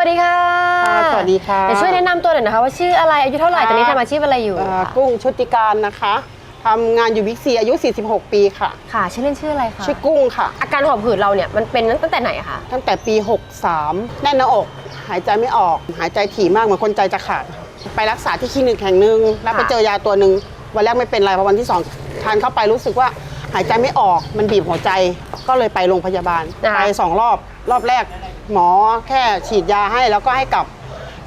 วัสดีค่ะค่ะสวัสดีค่ะเดี๋ยวช่วยแนะนำตัวหน่อยนะคะ ว่าชื่ออะไรอายุเท่าไหร่ตอนนี้ทำอาชีพอะไรอยู่เอ่อค่ะกุ้งชุติการนะคะทำงานอยู่บิ๊กซีอายุ 46 ปีค่ะ ค่ะชื่อเล่นชื่ออะไรคะชื่อกุ้งค่ะ อาการหอบหืดเราเนี่ยมันเป็นตั้งแต่ไหนอะคะตั้งแต่ปี 63 แน่นหน้าอก หายใจไม่ออก หายใจถี่มากเหมือนคนใจจะขาดค่ะไปรักษาที่คลินิกแห่งหนึ่งแล้วไปเจอยาตัวหนึ่งวันแรกไม่เป็นไรพอวันที่สองทานเข้าไปรู้สึกว่าหายใจไม่ออกมันบีบหัวใจก็เลยไปโรงพยาบาลไปสองรอบรอบแรก หมอแค่ฉีดยาให้แล้วก็ให้กลับ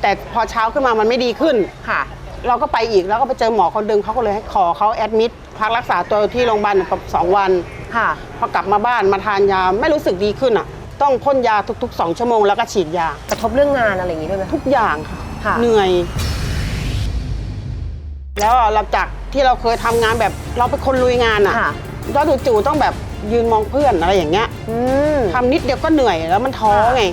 แต่พอเช้าขึ้นมามันไม่ดีขึ้น ค่ะ เราก็ไปอีกแล้วก็ไปเจอหมอคนดึงเขาก็เลยให้ขอเขาแอดมิดพักรักษาตัวที่โรงพยาบาลสองวัน ค่ะ พอกลับมาบ้านมาทานยาไม่รู้สึกดีขึ้นอะ ต้องพ่นยาทุกๆ 2 ชั่วโมงแล้วก็ฉีดยา กระทบเรื่องงานอะไรอย่างงี้ด้วยไหมทุกอย่างค่ะ ค่ะ เหนื่อย แล้วหลังจากที่เราเคยทำงานแบบเราเป็นคนลุยงานอะ ค่ะ แล้วจู่ๆต้องแบบ ยืนมองเพื่อนอะไรอย่างเงี้ยอืม ทำนิดเดียวก็เหนื่อยแล้วมันท้อค่ะไง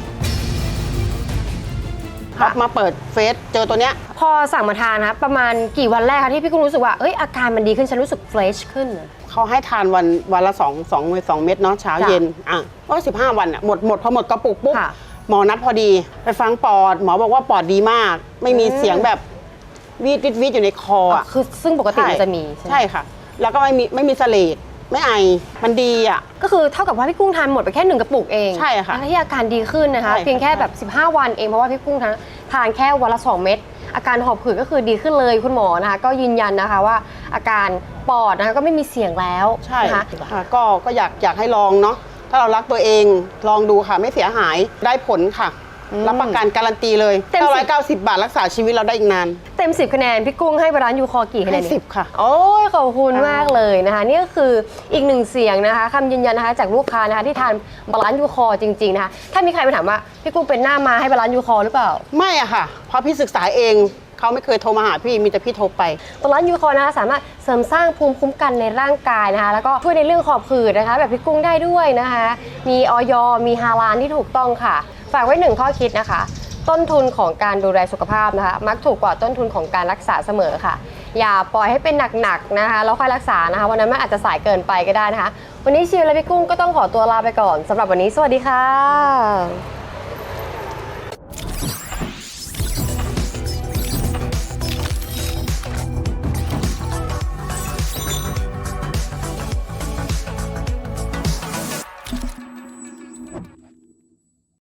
ค่ะมาเปิดเฟซเจอตัวเนี้ย พอสั่งมาทานนะประมาณกี่วันแรกคะที่พี่กุ้งรู้สึกว่าเอ้ยอาการมันดีขึ้นฉันรู้สึกเฟรชขึ้นอะเขาให้ทานวันวันละสองสองเม็ดสองเม็ดเนาะเช้าจ้ะเย็นอะก็สิบห้าวันอะหมดหมดพอหมดกระปุกปุ๊บค่ะหมอนัดพอดี ไปฟังปอด หมอบอกว่าปอดดีมาก ไม่มีอืม เสียงแบบวีดวิดวิดอยู่ในคออะคือซึ่งปกติมันจะมีใช่ไหม ใช่ค่ะ แล้วก็ไม่มีไม่มีเสลด ไม่ไอ มันดีอะ ก็คือเท่ากับว่าพี่กุ้งทานหมดไปแค่หนึ่งกระปุกเองใช่ค่ะแล้วที่อาการดีขึ้นนะคะ ใช่ค่ะ เพียงแค่แบบ 15 วันเองเพราะว่าพี่กุ้งทานทานแค่วันละ 2 เม็ดอาการหอบหืดก็คือดีขึ้นเลยคุณหมอนะคะ ก็ยืนยันนะคะว่าอาการปอดนะคะก็ไม่มีเสียงแล้วใช่นะคะค่ะก็ก็อยากอยากให้ลองเนาะถ้าเรารักตัวเองลองดูค่ะไม่เสียหายได้ผลค่ะอืม รับประกันการันตีเลยเต็มสิบ 990 บาทรักษาชีวิตเราได้อีกนาน เต็ม 10 คะแนน พี่กุ้งให้ร้านยูคอกี่คะแนให้นดีสิบค่ะ โอ้ยขอบคุณมากเลยนะคะนี่ก็คืออีกหนึ่งเสียงนะคะคำยืนยันนะคะจากลูกค้านะคะที่ทานบาลานซ์ยูคอจริงๆนะคะถ้ามีใครไปถามว่าพี่กุ้งเป็นหน้ามาให้บาลานซ์ยูคอหรือเปล่า ไม่อะค่ะ เพราะพี่ศึกษาเองเขาไม่เคยโทรมาหาพี่มีแต่พี่โทรไปบาลานซ์ยูคอนะคะสามารถเสริมสร้างภูมิคุ้มกันในร่างกายนะคะ แล้วก็ช่วยในเรื่องขอบหืดนะคะ แบบพี่กุ้งได้ด้วยนะคะ มีออยมีฮาลานที่ถูกต้องค่ะ ฝากไว้หนึ่งข้อคิดนะคะ ต้นทุนของการดูแลสุขภาพนะคะ มักถูกกว่าต้นทุนของการรักษาเสมอค่ะ อย่าปล่อยให้เป็นหนักๆนะคะแล้วค่อยรักษานะคะ วันนั้นมันอาจจะสายเกินไปก็ได้นะคะ วันนี้ชิวและพี่กุ้งก็ต้องขอตัวลาไปก่อนสำหรับวันนี้สวัสดีค่ะ